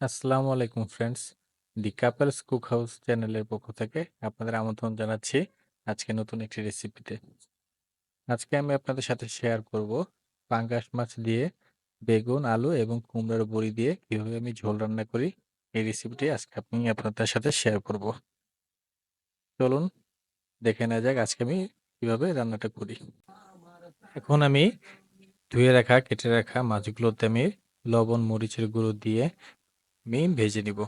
আসসালামু আলাইকুম friends. The couples cook house চ্যানেলের পক্ষ থেকে আপনাদের আমন্ত্রণ জানাচ্ছি আজকে নতুন একটি রেসিপিতে। আজকে আমি আপনাদের সাথে শেয়ার করব পাঙ্গাস মাছ দিয়ে বেগুন, আলু এবং কুমড়ার বড়ি দিয়ে কীভাবে আমি ঝোল রান্না করি। এই রেসিপিটি আজকে আমি আপনাদের সাথে শেয়ার করব। চলুন দেখে নেওয়া যাক আজকে আমি কীভাবে রান্নাটা করি। এখন আমি ধুয়ে রাখা, কেটে রাখা মাছগুলোতে আমি লবণ, মরিচের গুঁড়ো দিয়ে আমি ভেজে নিব।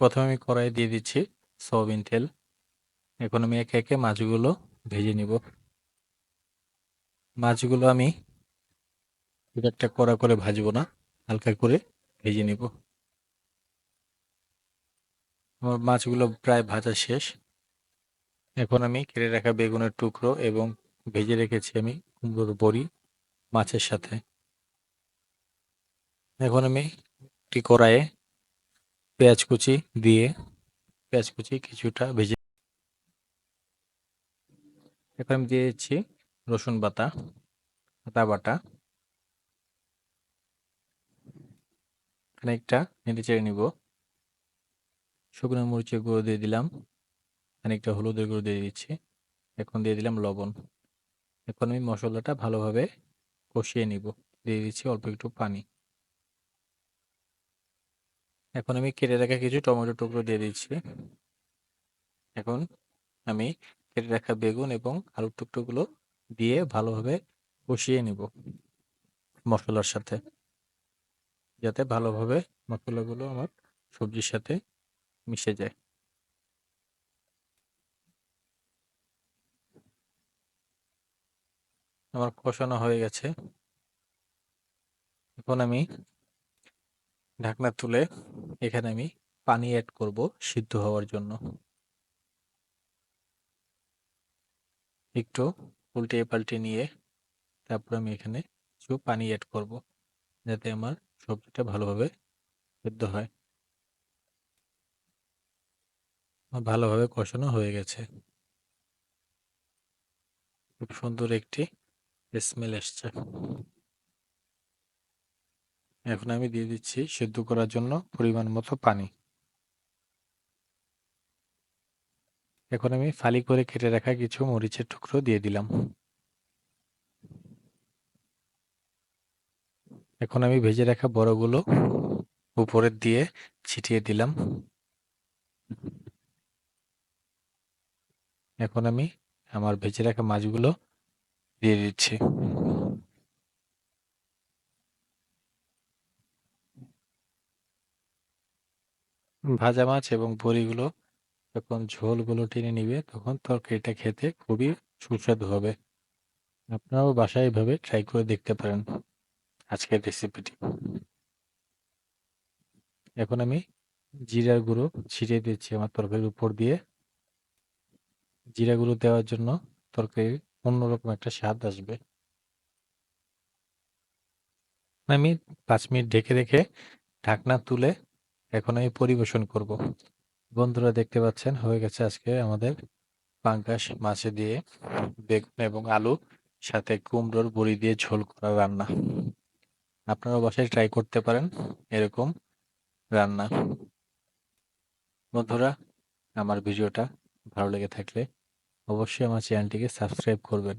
প্রথমে আমি কড়াই দিয়ে দিচ্ছি সয়াবিন তেল। এখন আমি একে একে মাছগুলো ভেজে নিব। মাছগুলো আমি খুব একটা কড়া করে ভাজবো না, হালকা করে ভেজে নিব। আমার মাছগুলো প্রায় ভাজা শেষ। এখন আমি কেটে রাখা বেগুনের টুকরো এবং ভেজে রেখেছি আমি কুমড়োর বড়ি মাছের সাথে। এখন আমি একটি কড়াইয়ে পেঁয়াজ কুচি দিয়ে, পেঁয়াজ কুচি কিছুটা ভেজে এখন আমি দিয়ে দিচ্ছি রসুন বাটা, আদা বাটা। খানিকটা নেড়ে চেড়ে নিব। শুকনো মরিচের গুঁড়ো দিয়ে দিলাম। খানিকটা হলুদের গুঁড়ো দিয়ে দিচ্ছি। এখন দিয়ে দিলাম লবণ। এখন আমি মশলাটা ভালোভাবে কষিয়ে নিব। দিয়ে দিচ্ছি অল্প একটু পানি। এখন আমি কেটে রাখা কিছু টমেটো টুকরো দিয়ে দিচ্ছি। এখন আমি কেটে রাখা বেগুন এবং আলুর টুকরোগুলো দিয়ে ভালোভাবে কষিয়ে নিব মশলার সাথে। যাতে ভালোভাবে মশলাগুলো আমার সবজির সাথে মিশে যায়। আমার কষানো হয়ে গেছে। এখন আমি ঢাকনা তুলে এখানে আমি পানি অ্যাড করব সিদ্ধ হওয়ার জন্য। একটু উল্টে পাল্টে নিয়ে তারপর আমি এখানে কিছু পানি অ্যাড করব যাতে আমার সবজিটা ভালোভাবে সিদ্ধ হয়। ভালোভাবে কষানো হয়ে গেছে। খুব সুন্দর একটি স্মেল এসছে। এখন আমি দিয়ে দিচ্ছি সেদ্ধ করার জন্য পরিমাণ মতো পানি। এখন আমি ফালি করে কেটে রাখা কিছু মরিচের টুকরো দিয়ে দিলাম। এখন আমি ভেজে রাখা বড়গুলো উপরের দিয়ে ছিটিয়ে দিলাম। এখন আমি আমার ভেজে রাখা মাছগুলো দিয়ে দিচ্ছি। ভাজা মাছ এবং বড়িগুলো যখন ঝোলগুলো টেনে নিবে, তখন তরকারিটা খেতে খুবই সুস্বাদু হবে। আপনারাও বাসায় এভাবে ট্রাই করে দেখতে পারেন আজকের রেসিপিটি এখন আমি জিরার গুঁড়ো ছিটিয়ে দিচ্ছি আমার তরকারির উপর দিয়ে। জিরা গুঁড়ো দেওয়ার জন্য তরকারির অন্যরকম একটা স্বাদ আসবে। আমি পাঁচ মিনিট ঢেকে রেখে ঢাকনা তুলে এখন আমি পরিবেশন করব। বন্ধুরা দেখতে পাচ্ছেন, হয়ে গেছে আজকে আমাদের পাঙ্কাশ মাছে দিয়ে বেগুন এবং আলু, সাথে কুমড়োর বড়ি দিয়ে ঝোল করা রান্না। আপনারা বাসায় ট্রাই করতে পারেন এরকম রান্না। বন্ধুরা, আমার ভিডিওটা ভালো লেগে থাকলে অবশ্যই আমার চ্যানেলটিকে সাবস্ক্রাইব করবেন।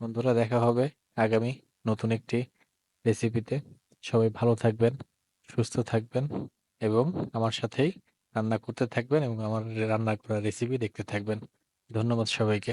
বন্ধুরা, দেখা হবে আগামী নতুন একটি রেসিপিতে সবাই ভালো থাকবেন, সুস্থ থাকবেন এবং আমার সাথেই রান্না করতে থাকবেন এবং আমার রান্না করা রেসিপি দেখতে থাকবেন। ধন্যবাদ সবাইকে।